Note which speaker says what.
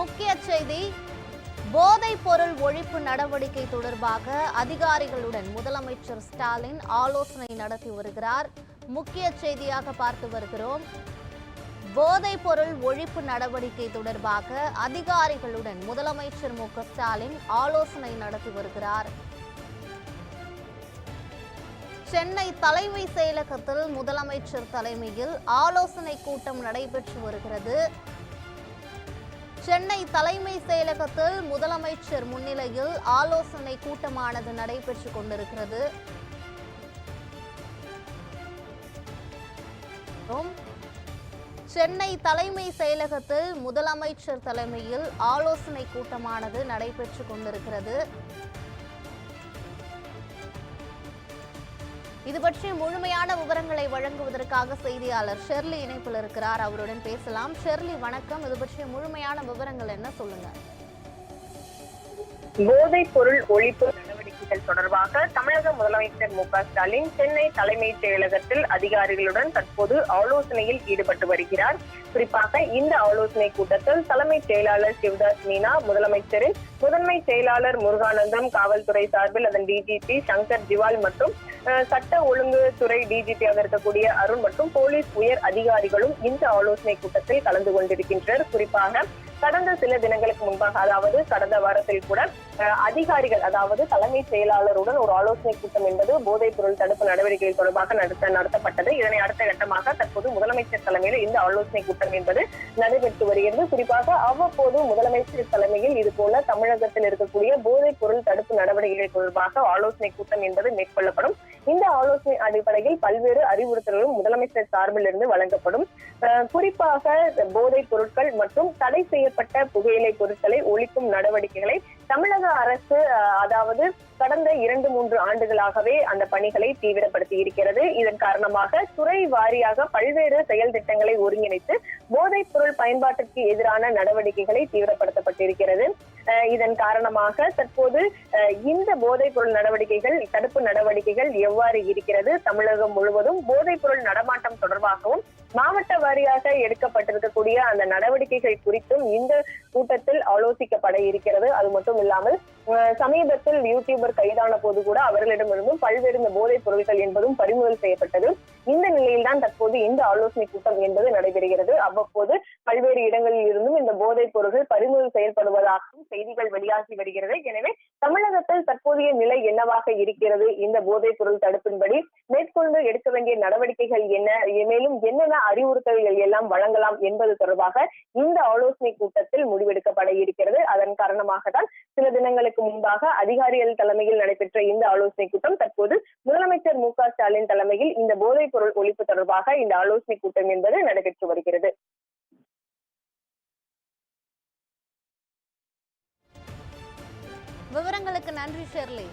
Speaker 1: முக்கிய செய்தி போதைப் பொருள் ஒழிப்பு நடவடிக்கை தொடர்பாக அதிகாரிகளுடன் முதலமைச்சர் ஸ்டாலின் ஆலோசனை நடத்தி வருகிறார். முக்கிய செய்தியாக பார்த்து வருகிறோம். போதைப் பொருள் ஒழிப்பு நடவடிக்கை தொடர்பாக அதிகாரிகளுடன் முதலமைச்சர் மு. ஸ்டாலின் ஆலோசனை நடத்தி வருகிறார். சென்னை தலைமை செயலகத்தில் முதலமைச்சர் தலைமையில் ஆலோசனை கூட்டம் நடைபெற்று வருகிறது. சென்னை தலைமை செயலகத்தில் முதலமைச்சர் முன்னிலையில் ஆலோசனை கூட்டமானது நடைபெற்றுக் கொண்டிருக்கிறது. சென்னை தலைமை செயலகத்தில் முதலமைச்சர் தலைமையில் ஆலோசனை கூட்டமானது நடைபெற்றுக் கொண்டிருக்கிறது. இது பற்றி முழுமையான விவரங்களை வழங்குவதற்காக செய்தியாளர் ஷெர்லி இணைப்பில் இருக்கிறார். அவருடன் பேசலாம். ஷெர்லி வணக்கம். இது பற்றிய முழுமையான விவரங்கள் என்ன? சொல்லுங்க.
Speaker 2: போதைப் பொருள் ஒழிப்பு நடவடிக்கைகள் தொடர்பாக தமிழக முதலமைச்சர் மு ஸ்டாலின் சென்னை தலைமைச் செயலகத்தில் அதிகாரிகளுடன் தற்போது ஆலோசனையில் ஈடுபட்டு வருகிறார். குறிப்பாக இந்த ஆலோசனை கூட்டத்தில் தலைமைச் செயலாளர் சிவதாஸ் மீனா முதலமைச்சரின் முதன்மை செயலாளர் முருகானந்தம் காவல்துறை சார்பில் அதன் டிஜிபி சங்கர் ஜிவால் மற்றும் சட்ட ஒழுங்கு துறை டிஜிபியாக இருக்கக்கூடிய அருண் மற்றும் போலீஸ் உயர் அதிகாரிகளும் இந்த ஆலோசனை கூட்டத்தில் கலந்து கொண்டிருக்கின்றனர். குறிப்பாக கடந்த சில தினங்களுக்கு முன்பாக அதாவது கடந்த வாரத்தில் கூட அதிகாரிகள் அதாவது தலைமை செயலாளருடன் ஒரு ஆலோசனை கூட்டம் என்பது போதைப் பொருள் தடுப்பு நடவடிக்கைகள் தொடர்பாக நடத்த நடத்தப்பட்டது. இதனை அடுத்த கட்டமாக தற்போது முதலமைச்சர் தலைமையில் இந்த ஆலோசனை கூட்டம் என்பது நடைபெற்று வருகிறது. குறிப்பாக அவ்வப்போது முதலமைச்சர் தலைமையில் இது போல தமிழகத்தில் இருக்கக்கூடிய போதைப் பொருள் தடுப்பு நடவடிக்கைகள் தொடர்பாக ஆலோசனை கூட்டம் என்பது மேற்கொள்ளப்படும். இந்த ஆலோசனை அடிப்படையில் பல்வேறு அறிவுறுத்தல்களும் முதலமைச்சர் சார்பில் இருந்து வழங்கப்படும் குறிப்பாக போதைப் பொருட்கள் மற்றும் தடை செய்யப்பட்ட புகையிலை பொருட்களை ஒழிக்கும் நடவடிக்கைகளை தமிழக அரசு அதாவது கடந்த இரண்டு மூன்று ஆண்டுகளாகவே அந்த பணிகளை தீவிரப்படுத்தி இருக்கிறது. இதன் காரணமாக துறை வாரியாக பல்வேறு செயல் திட்டங்களை ஒருங்கிணைத்து போதைப் பொருள் பயன்பாட்டிற்கு எதிரான நடவடிக்கைகளை தீவிரப்படுத்தப்பட்டிருக்கிறது. இதன் காரணமாக தற்போது இந்த போதைப் பொருள் நடவடிக்கைகள் தடுப்பு நடவடிக்கைகள் எவ்வாறு இருக்கிறது? தமிழகம் முழுவதும் போதைப் பொருள் நடமாட்டம் தொடர்பாகவும் மாவட்ட வாரியாக எடுக்கப்பட்டிருக்கக்கூடிய அந்த நடவடிக்கைகள் குறித்தும் இந்த கூட்டத்தில் ஆலோசிக்கப்பட இருக்கிறது. அது மட்டும் இல்லாமல் சமீபத்தில் யூடியூபர் கைதான போது கூட அவர்களிடமிருந்தும் பல்வேறு இந்த போதைப் பொருட்கள் என்பதும் பறிமுதல் செய்யப்பட்டது. இந்த நிலையில்தான் தற்போது இந்த ஆலோசனை கூட்டம் என்பது நடைபெறுகிறது. அவ்வப்போது பல்வேறு இடங்களில் இருந்தும் இந்த போதைப் பொருட்கள் பறிமுதல் செயல்படுவதாகவும் செய்திகள் வெளியாகி வருகிறது. எனவே தமிழகத்தில் தற்போதைய நிலை என்னவாக இருக்கிறது? இந்த போதைப் பொருள் தடுப்பின்படி மேற்கொண்டு எடுக்க வேண்டிய நடவடிக்கைகள் என்ன? மேலும் என்னென்ன அறிவுறுத்தல்கள் எல்லாம் வழங்கலாம் என்பது தொடர்பாக இந்த ஆலோசனை கூட்டத்தில் முடிவெடுக்கப்பட இருக்கிறது. அதன் காரணமாக தான் சில தினங்களுக்கு முன்பாக அதிகாரிகள் தலைமையில் நடைபெற்ற இந்த ஆலோசனை கூட்டம் தற்போது முதலமைச்சர் மு க ஸ்டாலின் தலைமையில் இந்த போதைப் பொருள் ஒழிப்பு தொடர்பாக இந்த ஆலோசனை கூட்டம் என்பது நடைபெற்று வருகிறது.
Speaker 1: விவரங்களுக்கு நன்றி ஷெர்லி.